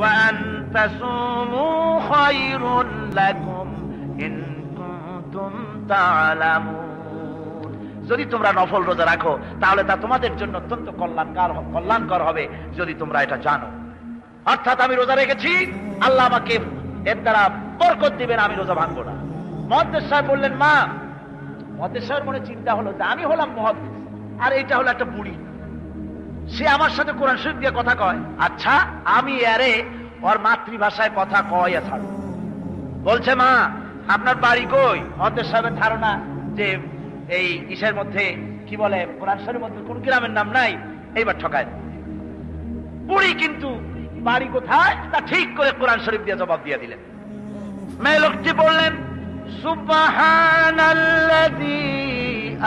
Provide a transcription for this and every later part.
وأن تصوموا خير لكم إن كنتم تعلمون যদি তোমরা নফল রোজা রাখো তাহলে তা তোমাদের জন্য অত্যন্ত কল্যাণকর কল্যাণকর হবে যদি তোমরা এটা জানো অর্থাৎ আমি রোজা রেখেছি আল্লাহ আমাকে এর দ্বারা বরকত দিবেন আমি রোজা ভাঙবো না মহাদ্দেশ সাহেব বললেন মা মহাদ্দেশ সাহেবের মনে চিন্তা হলো যে আমি হলাম মহাদ্দেশ আর এটা হলো একটা বুড়ি সে আমার সাথে কোরআন শরীফ দিয়ে কথা কয় আচ্ছা আমি আরে ওর মাতৃভাষায় কথা কয় ছাড়ো। বলছে, মা, আপনার বাড়ি কই? মহাদ্দেশ সাহেবের ধারণা যে এই ইসের মধ্যে, কি বলে, কোরআন শরীফের মধ্যে কোন গ্রামের নাম নাই, এইবার ঠকায় বুড়ি কিন্তু বাড়ি কোথায়? তা ঠিক করে কোরআন শরীফ দিয়ে জবাব দিয়ে দিলেন। মেয়ে লোকটি বললেন, সুবহানাল্লাযী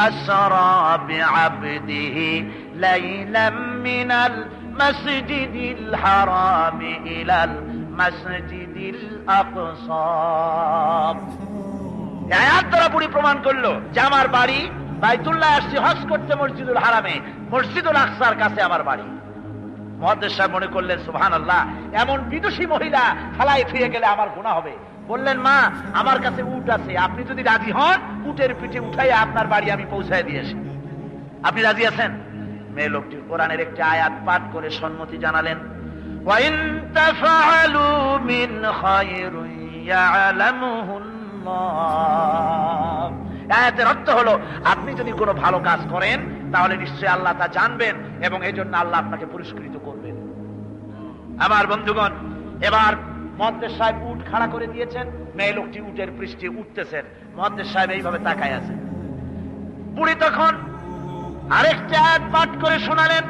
আসরা বিআবদিহি লাইলাম মিনাল মাসজিদিল হারাম ইলাল মাসজিদিল আকসা আয়াত দ্বারা বুড়ি প্রমাণ করল যে আমার বাড়ি বাইতুল্লাহ আসছি হজ করতে মসজিদুল হারামে মসজিদুল আকসার কাছে আমার বাড়ি। মহাদেশ সাহেব মনে করলেন সুহান আল্লাহ এমন বিদুষী মহিলা ফালাই ফিরে গেলে আমার গুণা হবে। বললেন মা আমার কাছে উট আছে আপনি যদি রাজি হন উটের পিঠে উঠাই আপনার বাড়ি আমি পৌঁছায় দিয়েছি আপনি রাজি আছেন? মেয়ে লোকটি কোরআনের একটি আয়াত পাঠ করে সম্মতি জানালেন অর্থ হলো, আপনি যদি কোনো ভালো কাজ করেন, তাহলে নিশ্চয়ই আল্লাহ তা জানবেন এবং এই জন্য আল্লাহ আপনাকে পুরস্কৃত করবেন। আমার বন্ধুগণ, এবার মহাদ্দের সাহেব উঠ খাড়া করে দিয়েছেন, মেয়ে লোকটি উটের পৃষ্ঠে উঠতেছেন। মহাদ্দের সাহেব এইভাবে তাকায় আছে বুড়ি তখন আরেকটা আয়াত পাঠ করে শোনালেন,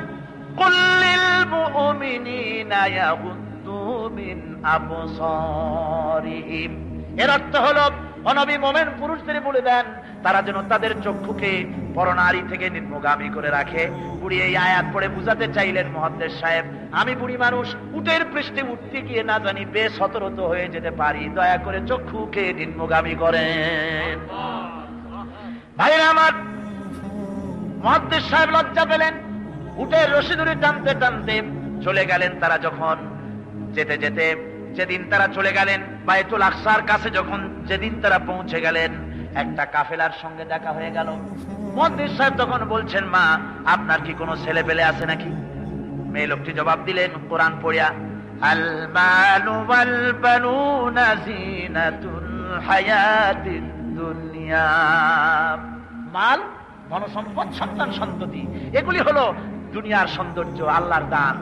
কুল্লিল মুমিনিনা ইয়াগুদ্দু মিন আবসারিহিম। এর অর্থ হলো, অনবী মোমেন পুরুষদের বলে দেন, তারা যেন তাদের চক্ষুকে পরনারী থেকে নিম্নগামী করে রাখে। বুড়ি এই আয়াত পড়ে বুঝাতে চাইলেন, মহাদ্দেশ সাহেব, আমি বুড়ি মানুষ, উটের পৃষ্ঠে উঠতে গিয়ে না জানি বেসতরত হয়ে যেতে পারি। দয়া করে চক্ষুকে নিম্নগামী করেন। ভাইরা আমার মহাদ্দেশ সাহেব লজ্জা পেলেন। উঠে রশি ধরে টানতে টানতে চলে গেলেন তারা যখন। যেতে যেতে যেদিন তারা চলে গেলেন, বায়তুল আকসার কাছে যখন যেদিন তারা পৌঁছে গেলেন, একটা কাফেলার সঙ্গে দেখা হয়ে গেল। মন্দির সাহেব তখন বলছেন, মা, আপনার কি কোনো ছেলে পেলে আছে নাকি? মেয়ে লোকটি জবাব দিলেন, কোরআন পড়িয়া মালু ধনসম্পদ সন্তান সন্ততি। এগুলি হলো দুনিয়ার সৌন্দর্য, আল্লাহর দান।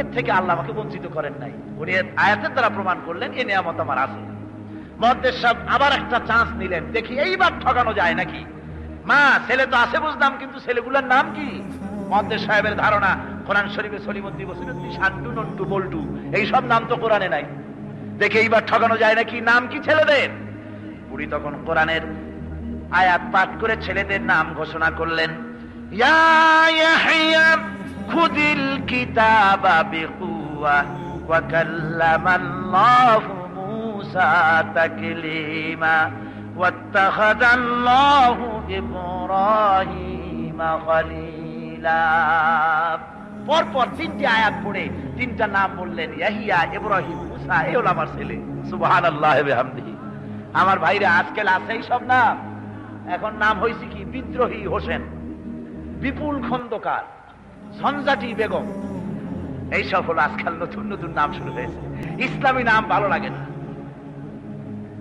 এর থেকে আল্লাহ আমাকে বঞ্চিত করেন নাই। উনি আয়াতের দ্বারা প্রমাণ করলেন, এ নিয়ামত আমার আছে। মহাদেশ সাহেব আবার একটা চান্স নিলেন। দেখি এইবার ঠকানো যায় নাকি? মা, ছেলে তো আছে বুঝলাম, কিন্তু ছেলেগুলোর নাম কি? মহাদেশ সাহেবের ধারণা, কোরআন শরীফে সলিমদ্দি বসিরুদ্দি শান্টু নন্টু, বল্টু, এইসব নাম তো কোরআনে নাই। দেখে, এইবার ঠকানো যায় নাকি? নাম কি ছেলেদের? বুড়ি তখন কোরআনের আয়াত পাঠ করে ছেলেদের নাম ঘোষণা করলেন ইয়া ইয়াহইয়া খুদিল কিতাবা বিকুয়া ওয়া কাল্লামাল্লাহু মূসা তাকলিমা واتخذ الله إبراهيم خليلا পরপর তিনটি আয়াত পড়ে তিনটা নাম বললেন ইয়াহিয়া ইব্রাহিম মুসা এই হলো আমার ছেলে সুবহানাল্লাহ বিহামদিহি আমার ভাইরা আজকাল আছে সব নাম এখন নাম হয়েছে কি? বিদ্রোহী হোসেন। বিপুল খন্দকার। সঞ্জাটি বেগম। এইসব হলো আজকাল নতুন নতুন নাম শুরু হয়েছে। ইসলামী নাম ভালো লাগে না।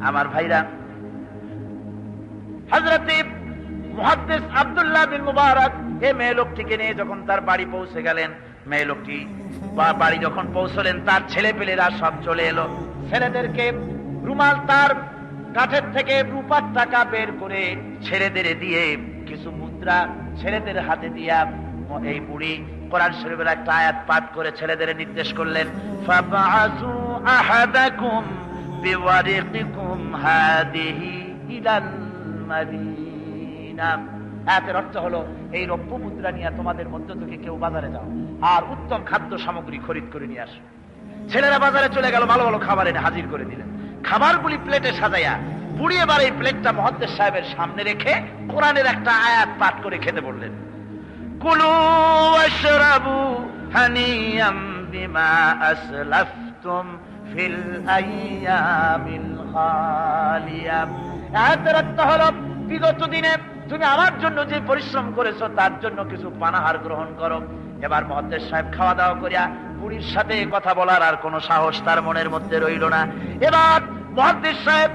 আমার ভাইরা হজরতে মহাদ্দেশ আবদুল্লাহ বিন মুবারক, এ মেয়ে লোকটিকে নিয়ে যখন তার বাড়ি পৌঁছে গেলেন, মেয়ে লোকটি বাড়ি যখন পৌঁছলেন, তার ছেলে পেলেরা সব চলে এলো। ছেলেদেরকে রুমাল, তার কাঠের থেকে রূপার টাকা বের করে ছেলেদের দিয়ে কিছু মুদ্রা ছেলেদের হাতে দিয়া এই বুড়ি কোরআন শরীফের একটা আয়াত পাঠ করে ছেলেদের নির্দেশ করলেন, ফাবআসু আহাদাকুম বিওয়ারিকিকুম হাদিহি ইলাল মাদিনা। আয়াতের অর্থ হলো, এই রৌপ্য মুদ্রা নিয়ে তোমাদের মধ্য থেকে কেউ বাজারে যাও আর উত্তম খাদ্য সামগ্রী খরিদ করে নিয়ে আসো। ছেলেরা বাজারে চলে গেল, ভালো ভালো খাবার এনে হাজির করে দিলেন। খাবারগুলি প্লেটে সাজাইয়া বুড়ি এবার এই প্লেটটা মহাদ্দেশ সাহেবের সামনে রেখে কোরআনের একটা আয়াত পাঠ করে খেতে বললেন। কুলু আশরাবু হানিয়াম বিমা আসলাফতুম ফিল আইয়ামিল খালিয়াম হলো, বিগত দিনে তুমি আমার জন্য যে পরিশ্রম করেছ, তার জন্য কিছু পানাহার গ্রহণ করো। এবার মহাদ্দেশ সাহেব খাওয়া দাওয়া করিয়া বুড়ির সাথে কথা বলার আর কোনো সাহস তার মনের মধ্যে রইল না। এবার মহাদ্দেশ সাহেব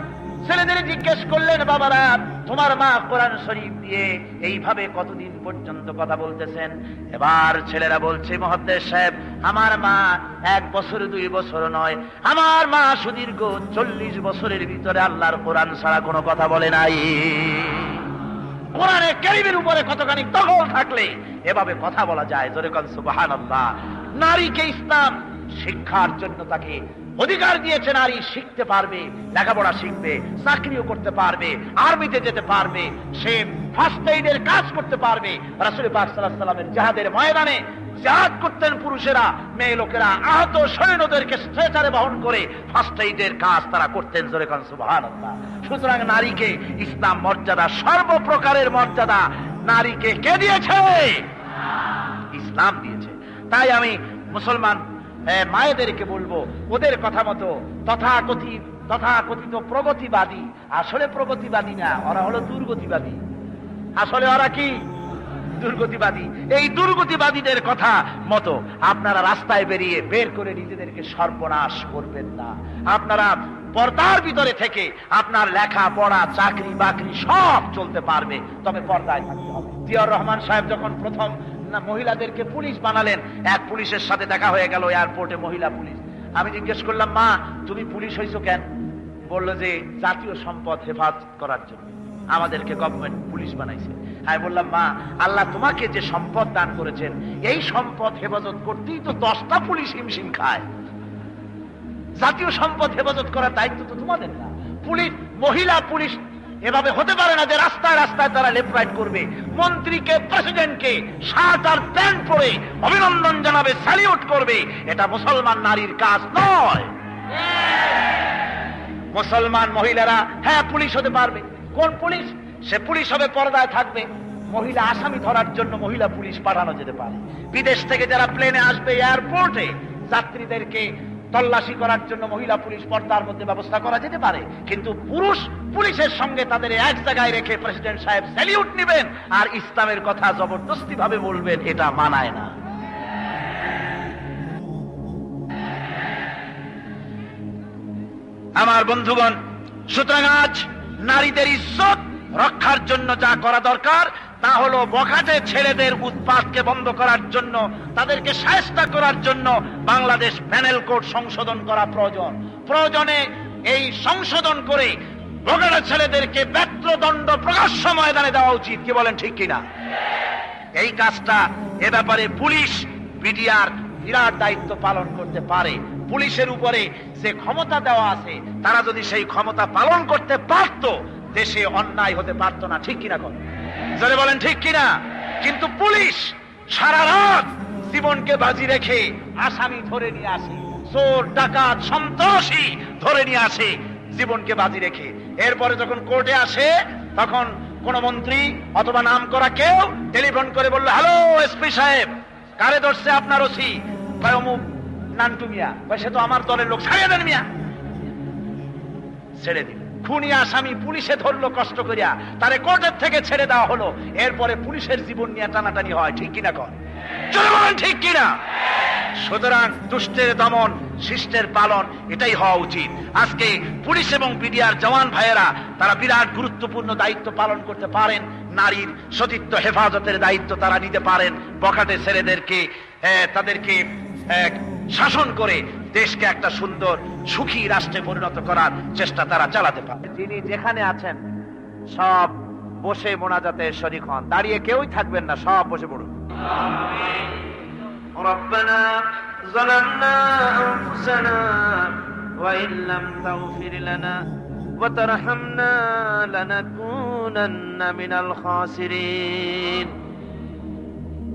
ছেলেদের জিজ্ঞেস করলেন, বাবারা, তোমার মা কোরআন শরীফ দিয়ে এইভাবে কতদিন পর্যন্ত কথা বলতেছেন? এবার ছেলেরা বলছে, মহাদ্দেশ সাহেব, আমার মা এক বছর, দুই বছর নয়। আমার মা সুদীর্ঘ চল্লিশ বছরের ভিতরে আল্লাহর কোরআন ছাড়া কোনো কথা বলে নাই। কোরআনে কেরিমের উপরে কতখানি দখল থাকলে এভাবে কথা বলা যায়? জোরে কন সুবাহান আল্লাহ নারীকে ইসলাম শিক্ষার জন্য তাকে অধিকার দিয়েছে, নারী শিখতে পারবে, লেখাপড়া শিখবে, চাকরিও করতে পারবে, আর্মিতে যেতে পারবে, সে ফার্স্ট এইডের কাজ করতে পারবে। রাসুল পাক সাল্লামের জাহাদের ময়দানে জাহাজ করতেন পুরুষেরা, মেয়ে লোকেরা আহত সৈন্যদেরকে স্ট্রেচারে বহন করে ফার্স্ট এইডের কাজ তারা করতেন, জোরে কান সুতরাং নারীকে ইসলাম মর্যাদা সর্বপ্রকারের মর্যাদা। নারীকে কে দিয়েছে? ইসলাম দিয়েছে। তাই আমি মুসলমান মায়েদেরকে বলব, ওদের কথা মতো তথাকথিত তথাকথিত প্রগতিবাদী। আসলে প্রগতিবাদী না, ওরা হলো দুর্গতিবাদী। আসলে ওরা কি? দুর্গতিবাদী। এই দুর্গতিবাদীদের কথা মতো আপনারা রাস্তায় বেরিয়ে বের করে নিজেদেরকে সর্বনাশ করবেন না। আপনারা পর্দার ভিতরে থেকে আপনার লেখা, পড়া, চাকরি, বাকরি সব চলতে পারবে, তবে পর্দায় থাকতে হবে। জিয়াউর রহমান সাহেব যখন প্রথম মহিলাদেরকে পুলিশ বানালেন। এক পুলিশের সাথে দেখা হয়ে গেল এয়ারপোর্টে মহিলা পুলিশ। আমি জিজ্ঞেস করলাম, মা, তুমি পুলিশ হয়েছো কেন? বলল যে, জাতীয় সম্পদ হেফাজত করার জন্য। আমাদেরকে গভর্নমেন্ট পুলিশ বানাইছে। আমি বললাম, মা, আল্লাহ তোমাকে যে সম্পদ দান করেছেন, এই সম্পদ হেফাজত করতেই তো দশটা পুলিশ হিমশিম খায়। জাতীয় সম্পদ হেফাজত করার দায়িত্ব তো তোমাদের না। পুলিশ, মহিলা পুলিশ এভাবে হতে পারে না যে রাস্তায় রাস্তায় তারা লেফট করবে। মন্ত্রীকে প্রেসিডেন্টকে শার্ট আর প্যান্ট পরে অভিনন্দন জানাবে স্যালিউট করবে। এটা মুসলমান নারীর কাজ নয়। মুসলমান মহিলারা হ্যাঁ পুলিশ হতে পারবে। কোন পুলিশ? সে পুলিশ হবে, পর্দায় থাকবে। মহিলা আসামি ধরার জন্য মহিলা পুলিশ পাঠানো যেতে পারে। বিদেশ থেকে যারা প্লেনে আসবে এয়ারপোর্টে যাত্রীদেরকে তল্লাশি করার জন্য মহিলা পুলিশ পর্দার মধ্যে ব্যবস্থা করা যেতে পারে। কিন্তু পুরুষ পুলিশের সঙ্গে তাদের এক জায়গায় রেখে প্রেসিডেন্ট সাহেব স্যালিউট নেবেন আর ইসলামের কথা জবরদস্তি ভাবে বলবেন, এটা মানায় না। আমার বন্ধুগণ, সুতরাং আজ নারীদের ইজ্জত রক্ষার জন্য যা করা দরকার তা হলো বখাটে ছেলেদের উৎপাদকে বন্ধ করার জন্য, তাদেরকে সায়স্তা করার জন্য বাংলাদেশ প্যানেল কোড সংশোধন করা প্রয়োজন। প্রয়োজনে এই সংশোধন করে বখাটে ছেলেদেরকে ব্যত্রদণ্ড প্রকাশ্য ময়দানে দেওয়া উচিত, কি বলেন ঠিক কিনা? এই কাজটা এ ব্যাপারে পুলিশ, বিডিআর বিরাট দায়িত্ব পালন করতে পারে। পুলিশের উপরে যে ক্ষমতা দেওয়া আছে, তারা যদি সেই ক্ষমতা পালন করতে পারত, দেশে অন্যায় হতে পারত না, ঠিক কিনা কোন জোরে বলেন ঠিক কিনা? কিন্তু পুলিশ সারা রাত জীবনকে বাজি রেখে আসামি ধরে নিয়ে আসে। চোর, ডাকাত, সন্ত্রাসী ধরে নিয়ে আসে জীবনকে বাজি রেখে। এরপরে যখন কোর্টে আসে, তখন কোন মন্ত্রী অথবা নাম করা কেউ টেলিফোন করে বলল, হ্যালো, এসপি সাহেব, কারে ধরছে আপনার ওসি? অমুক নান্টু মিয়া। সে তো আমার দলের লোক, ছাড়িয়ে দেন মিয়া। ছেড়ে দিল খুনি আসামি পুলিশে ধরলো কষ্ট করিয়া। তারে কোর্টের থেকে ছেড়ে দেওয়া হলো। এরপরে পুলিশের জীবন নিয়ে টানাটানি হয়, ঠিক কিনা কর ঠিক কিনা? সুতরাং দুষ্টের দমন, শিষ্টের পালন, এটাই হওয়া উচিত। আজকে পুলিশ এবং বিডিআর জওয়ান ভাইয়েরা, তারা বিরাট গুরুত্বপূর্ণ দায়িত্ব পালন করতে পারেন। নারীর সতীত্ব, হেফাজতের দায়িত্ব তারা নিতে পারেন। বখাটে ছেলেদেরকে তাদেরকে শাসন করে দেশকে একটা সুন্দর সুখী রাষ্ট্রে পরিণত করার চেষ্টা তারা চালাতে পারে যিনি যেখানে আছেন সব বসে মোনাজাতে শরিক হন দাঁড়িয়ে কেউই থাকবেন না সব বসে পড়ুন ربنا ظلمنا أنفسنا وإن لم تغفر لنا وترحمنا لنكونن من الخاسرين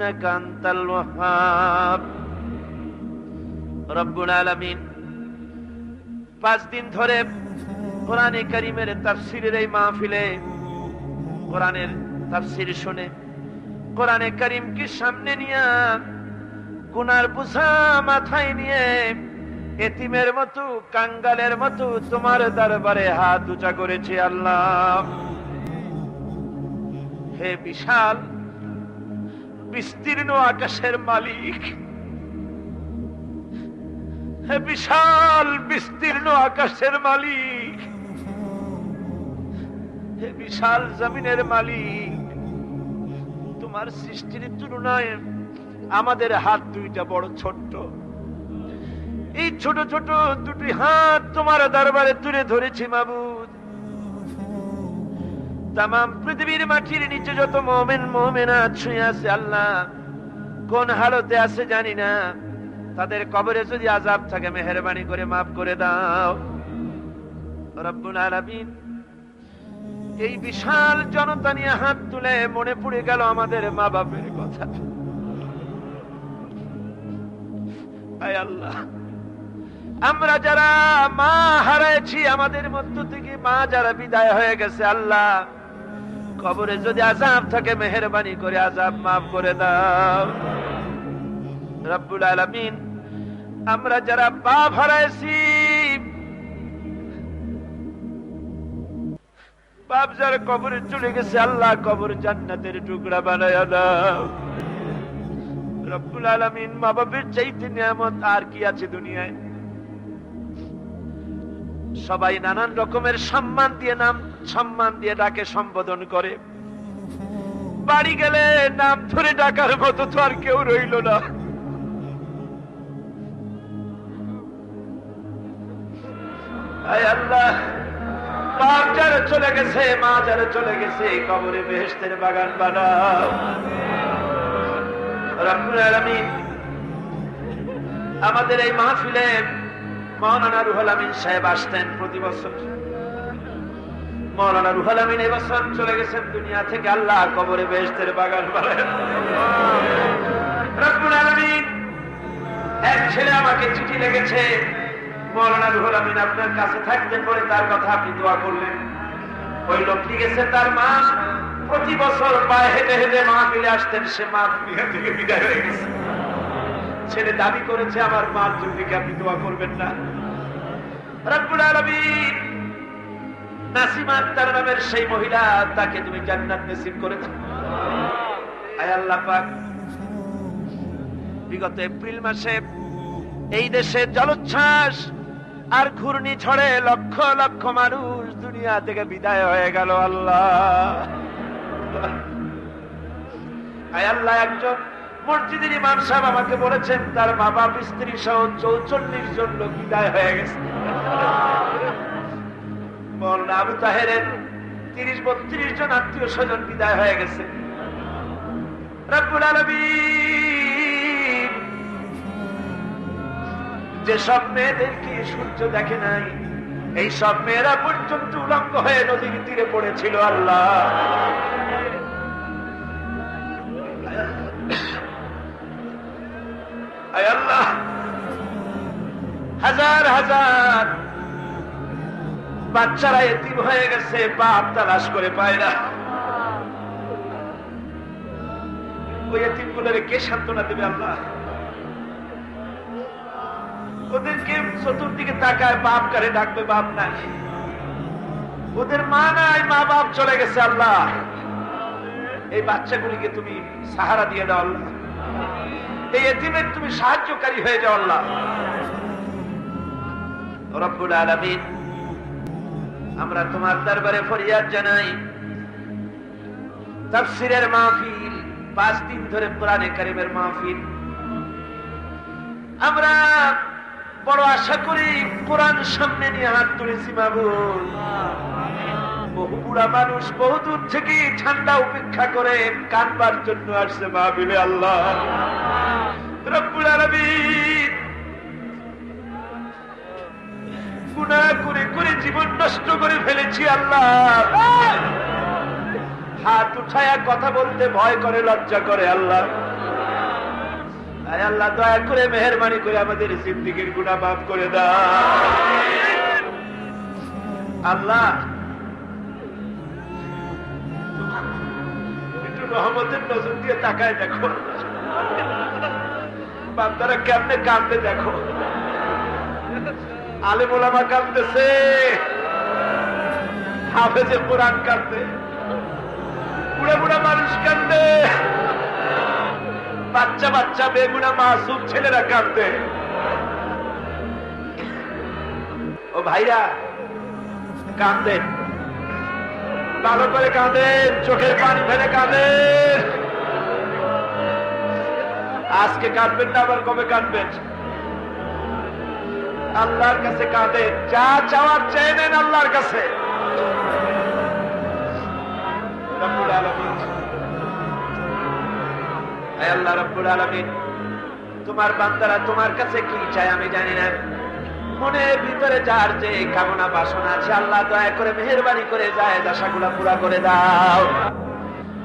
أنت الوهاب رب العالمين পাঁচ দিন ধরে কোরআনে করিমের তাফসিরের এই মাহফিলে কোরআনের তাফসির শুনে কোরআনে করিমকে সামনে নিয়ে গুনার বুঝা মাথায় নিয়ে এতিমের মতো কাঙ্গালের মতো তোমার দরবারে হাত উঁচা করেছি আল্লাহ হে বিশাল বিস্তীর্ণ আকাশের মালিক। বিশাল বিস্তীর্ণ আকাশের মালিক। হে বিশাল জমিনের মালিক। তোমার সৃষ্টির তুলনায় আমাদের হাত দুইটা বড় ছোট্ট। এই ছোট ছোট দুটি হাত তোমার দরবারে তুলে ধরেছি মাবুদ। তাম পৃথিবীর মাটির নিচে যত মোমেন মোমেনা ছুঁয়ে আছে আল্লাহ, কোন হালতে আছে জানি না। তাদের কবরে যদি আজাব থাকে, মেহরবানি করে মাফ করে দাও। রব্বুল এই বিশাল জনতা নিয়ে হাত তুলে মনে পড়ে গেল আমাদের মা বাপের কথা আল্লাহ, আমরা যারা মা হারাইছি, আমাদের মধ্য থেকে মা যারা বিদায় হয়ে গেছে, আল্লাহ কবরে যদি আজাব থাকে, মেহরবানি করে আজাব মাফ করে দাও। রব্বুল আলামিন, আমরা যারা বাপ হারাইছি বাপ যারা কবরে চলে গেছে, আল্লাহ কবর জান্নাতের টুকরা বানায় দাও। রব্বুল আলামিন মা বাপের চাইতে নিয়ামত আর কি আছে দুনিয়ায়? সবাই নানান রকমের সম্মান দিয়ে নাম সম্মান দিয়ে ডাকে, সম্বোধন করে। বাড়ি গেলে নাম ধরে ডাকার মতো তো আর কেউ রইল না। চলে গেছে, মা যারা চলে গেছে কবরে বেহেস্তের বাগান বানাও। আমাদের এই মাহফিলে মৌলানা রুহুল আমিন সাহেব আসতেন প্রতি বছর। মৌলানা রুহুল আমিন এবছর চলে গেছেন দুনিয়া থেকে আল্লাহ কবরে বেহেস্তের বাগান আলামিন, এক ছেলে আমাকে চিঠি লেগেছে মৌলানা রুহুল আমিন আপনার কাছে থাকতে পরে তার কথা আপনি দোয়া করলেন। ওই লোক লিখেছে তার মা, প্রতি বছর পায়ে হেঁটে হেঁটে মাহফিলে আসতেন, সে মা দুনিয়া থেকে বিদায় হয়ে গেছে। ছেলে দাবি করেছে, আমার মার জন্য আপনি দোয়া করবেন না? রব্বুল আলামিন নাসিমা সেই মহিলা, তাকে তুমি জান্নাত নসিব করে আয় আল্লাহ পাক। বিগত এপ্রিল মাসে এই দেশে জলোচ্ছ্বাস আর ঘূর্ণি ঝড়ে লক্ষ লক্ষ মানুষ দুনিয়া থেকে বিদায় হয়ে গেল আল্লাহ। আয় আল্লাহ, একজন মসজিদের ইমাম সাহেব আমাকে বলেছেন, তার বাপ স্ত্রী সহ চৌচল্লিশ জন লোক বিদায় হয়ে গেছে। মৌলানা আবু তাহেরের তিরিশ, বত্রিশ জন আত্মীয় স্বজন বিদায় হয়ে গেছে। রব্বুল আলামিন, যে সব মেয়েদেরকে সূর্য দেখে নাই, এই সব মেয়েরা পর্যন্ত উলঙ্গ হয়ে নদীর তীরে পড়েছিল আল্লাহ। আল্লাহ, হাজার হাজার বাচ্চারা এতিম হয়ে গেছে, বাপ তালাশ করে পায় না। ওই এতিম কে সান্ত্বনা দেবে আল্লাহ? ওদেরকে চতুর্দিকে তাকায়, বাপ কারে ডাকবে, বাপ নাই। ওদের মা নাই, মা বাপ চলে গেছে আল্লাহ। এই বাচ্চাগুলিকে তুমি সাহারা দিয়ে দাও এই এতিমের তুমি সাহায্যকারী হয়ে যাও আল্লাহ। রব্বুল আলামিন আমরা তোমার দরবারে ফরিয়াদ জানাই। তাফসিরের মাহফিল, পাঁচ দিন ধরে কোরআনে কারিমের মাহফিল। আমরা বড় আশা করি কোরআন সামনে নিয়ে হাত তুলেছি মাবুল বহু বুড়া মানুষ বহু দূর থেকে ঠান্ডা উপেক্ষা করে কানবার জন্য আসছে মাহবিলে আল্লাহ। রব্বুল আলামিন জীবন নষ্ট করে ফেলেছি, আল্লাহ। হাত উঠায়া কথা বলতে ভয় করে, লজ্জা করে, আল্লাহ। আল্লাহ, দয়া করে মেহরবানি করে আমাদের জিন্দিগির গুণা মাফ করে দাও। আল্লাহ, একটু রহমতের নজর দিয়ে তাকায় দেখো। বান্দারা কেমনে কান্দে দেখো। আলেমোলামা কান্দতেছে হাফেজে কোরআন কান্দে বুড়া বুড়া মানুষ কান্দে বাচ্চা বাচ্চা, বেগুনা মাসুম ছেলেরা কান্দে ও ভাইরা কান্দেন ভালো করে কাঁদেন, চোখের পানি ফেলে কাঁদেন। আজকে কাঁদবেন না, আবার কবে কাঁদবেন? আল্লাহর কাছে কাঁদেন যা চাওয়ার চেয়ে নেন আল্লাহর কাছে রব্বুল আলামিন হে আল্লাহ রব্বুল আলামিন তোমার বান্দারা তোমার কাছে কি চায় আমি জানি না মনের ভিতরে যার যে কামনা বাসনা আছে আল্লাহ দয়া করে মেহেরবানি করে যায় দশাগুলা পুরা করে দাও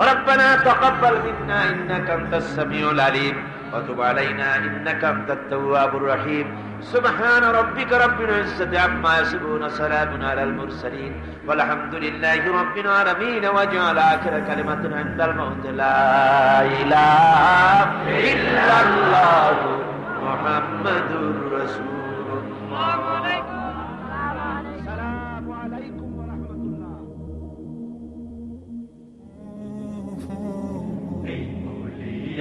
ربنا تقبل منا انك انت السميع العليم وتب علينا إنك أنت التواب الرحيم. سبحان ربك رب العزة عما يصفون سلام على المرسلين. والحمد لله رب العالمين. واجعل آخر كلمة عند الموت. لا إله إلا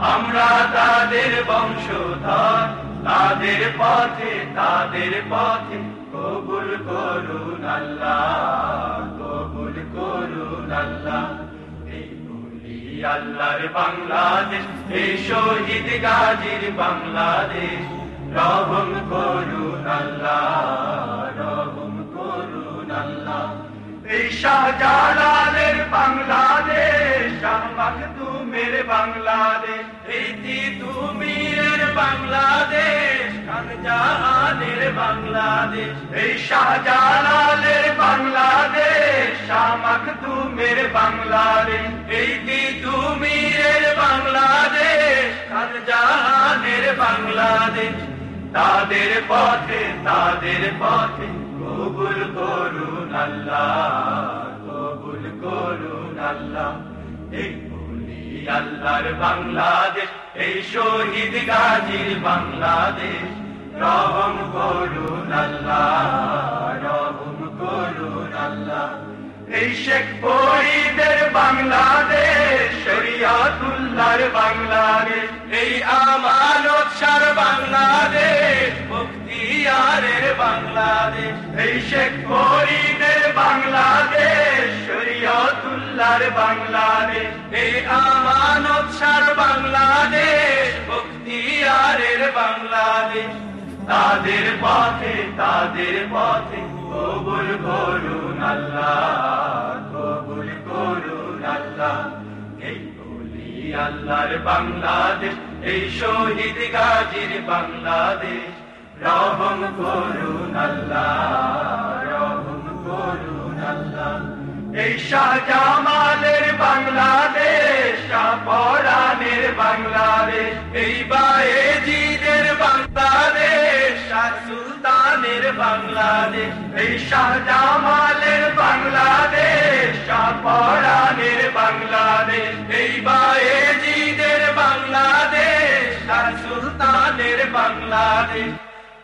আমরা তাদের বংশধর, তাদের পথে তাদের পথে কবুল করুন আল্লাহ, কবুল করুন আল্লাহ। আল্লাহর বাংলাদেশ, এই শহীদ গাজীর বাংলাদেশ, রহম করুন আল্লাহ, রহম করুন আল্লাহ। এই শাহজালালের বাংলাদেশ শাহ মাখদুমের বাংলাদেশ এই তুমিরের বাংলাদেশ, খানজাহানের বাংলাদেশ, এই শাহজালালের বাংলাদেশ, শাহ মাখদুমের বাংলাদেশ এই তুমিরের বাংলাদেশ, খানজাহানের বাংলাদেশ। তাদের পথে তাদের পথে কবুল করুন আল্লাহ, কবুল করুন আল্লাহ। আল্লাহর বাংলাদেশ, এই শহীদ গাজীর বাংলাদেশ। রহম করুন আল্লাহ, রহম করুন আল্লাহ। এই শেখ ফরিদের বাংলাদেশ, শরিয়াতুল্লাহর বাংলাদেশ, এই আমানত সার বাংলাদেশ মুক্তিয়ারের বাংলাদেশ, এই শেখ ফরিদের বাংলাদেশ, শরিয়াতুল্লাহর বাংলাদেশ এই আমানত সার বাংলাদেশ মুক্তিয়ারের বাংলাদেশ। তাদের পথে তাদের পথে কবুল করুন আল্লাহ, কবুল করুন আল্লাহ। এই বলি আল্লাহর বাংলাদেশ, এই শহীদ গাজীর বাংলাদেশ। রহম করুন আল্লাহ, রহম করুন আল্লাহ। এই বাংলাদেশ শাহপরানের বাংলাদেশ, এই বায়েজিদের বাংলাদেশ সুলতানের বাংলাদেশ, এই শাহজামালের বাংলাদেশ শাহপরানের বাংলাদেশ, এই বায়েজিদের বাংলাদেশ সুলতানের বাংলাদেশ।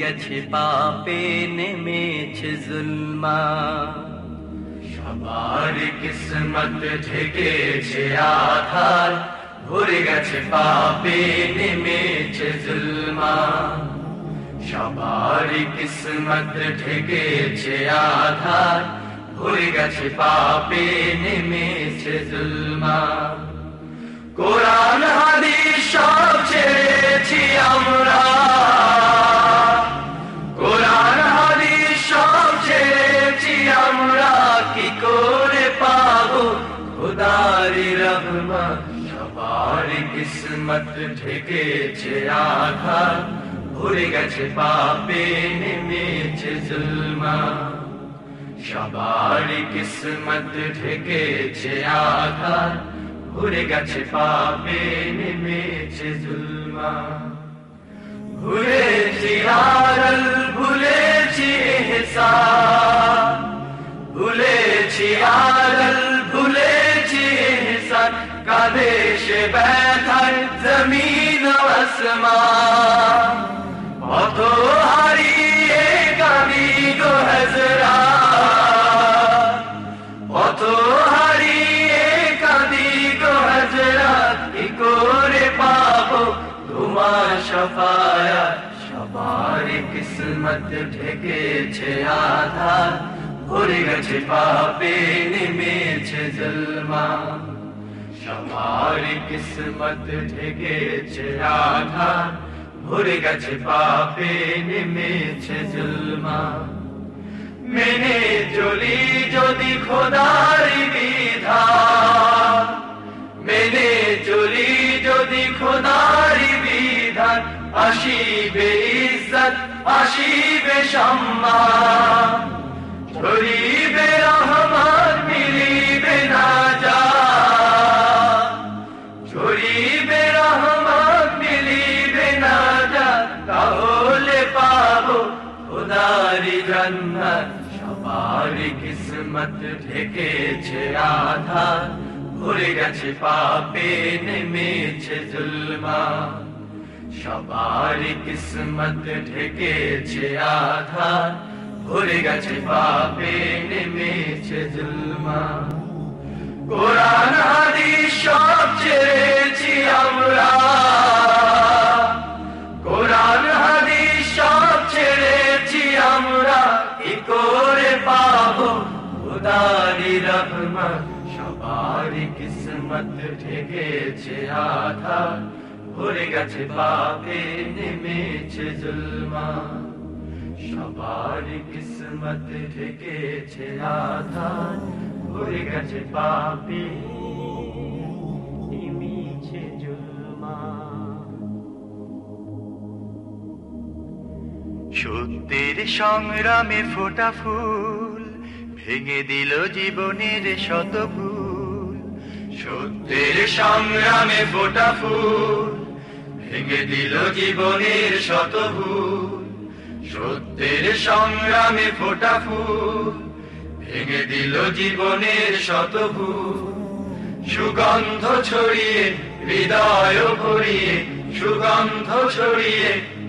গেছে পাপে নেমেছে জুলমা। সবার কিসমত ঢেকেছে আধার, ভরে গেছে পাপে নেমেছে জুলমা। সবার কিসমত ঢেকেছে আধার, ভরে গেছে পাপে নেমেছে জুলমা। কোরআন হাদিস সব ছেড়েছি আমরা। খুদারি রহমা সবার কিসমত ঢেকেছে আধার ভরে গেছে পাপে নেমেছে জুলমা সবার কিসমত ঢেকেছে আধার ভরে গেছে পাপে নেমেছে জুলমা ভুলেছি আরল ভুলেছি এহসান ভুলেছি আরল ভুলেছি এহসান কাঁধে সে ব্যথার জমিন আসমান পথ হারিয়ে কাঁদি গো হজরা পথ হারিয়ে কাঁদি গো হজরাত কি করে পাবো তোমার সফায়া সবার কিসমত ঢেকেছে আধার ভরে গেছে পাপে নেমেছে জলমা সবার কিসমত ঢেকেছে আধার ভরে গেছে পাপে নেমেছে জলমা। মেনে চলি যদি খোদার বিধান মেনে চলি যদি খোদার বিধান আসিবে ইজ্জত, আসিবে সম্মান। ছড়িবে রহমান, মিলিবে না জান্নাত সবার কিসমত ঢেকেছে আধার ভরে গেছে পাপে নেমেছে জুলমা। সবার কিসমত ঢেকেছে আধার ভরে গেছে পাপে নেমেছে জুলমা। কোরআন, হাদিস সব ছেড়েছি আমরা। কোরআন করে পাবো উদারি রহমত। সবার কিসমত ঠেকেছে আধা। ভরে গেছে পাপে নেমেছে জুলমা। সবার কিসমত ঠেকেছে আধা। ভরে গেছে পাপে সত্যের সংগ্রামে ফোটা ফুল, ভেঙে দিল জীবনের শত ভুল। সত্যের সংগ্রামে ফোটা ফুল, ভেঙে দিল জীবনের শত সত্যের সংগ্রামে ফোটা ফুল, ভেঙে দিল জীবনের শত ভুল। সুগন্ধ ছড়িয়ে, হৃদয় ভরিয়ে, সুগন্ধ ছড়িয়ে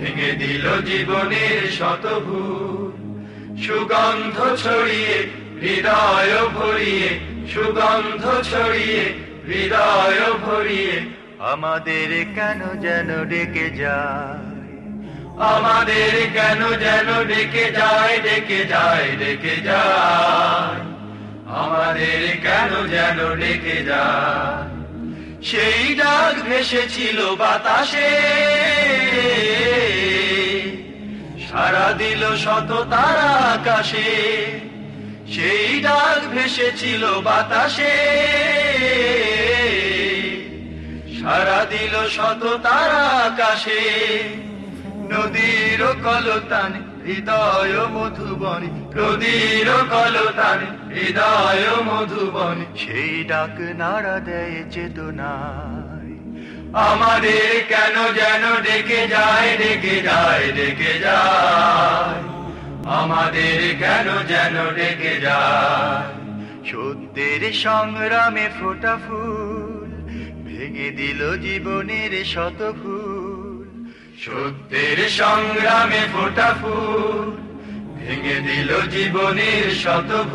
ভেঙে দিল জীবনের শত ভুল সুগন্ধ ছড়িয়ে, হৃদয় ভরিয়ে, সুগন্ধ ছড়িয়ে, হৃদয় ভরিয়ে, আমাদের কেন যেন ডেকে যায়? আমাদের কেন যেন ডেকে যায় ডেকে যায় ডেকে যায়। আমাদের কেন যেন ডেকে যায়? সেই ডাক ভেসেছিল বাতাসে। সারা দিল শত তারা আকাশে। সেই ডাক ভেসেছিল বাতাসে। সারা দিল শত তারা আকাশে। নদীর কলতান হৃদয় মধুবনী নদীর কলতান, হৃদয় মধুবনী। সেই ডাক নাড়া দেয় চেতনায়। আমাদের কেন যেন ডেকে যায় ডেকে যায় ডেকে যায়। আমাদের কেন যেন ডেকে যায়। সত্যের সংগ্রামে ফোটা ফুল, ভেঙে দিল জীবনের শত ভুল সত্যের সংগ্রামে ফোটা ফুল ভেঙে দিল জীবনের শত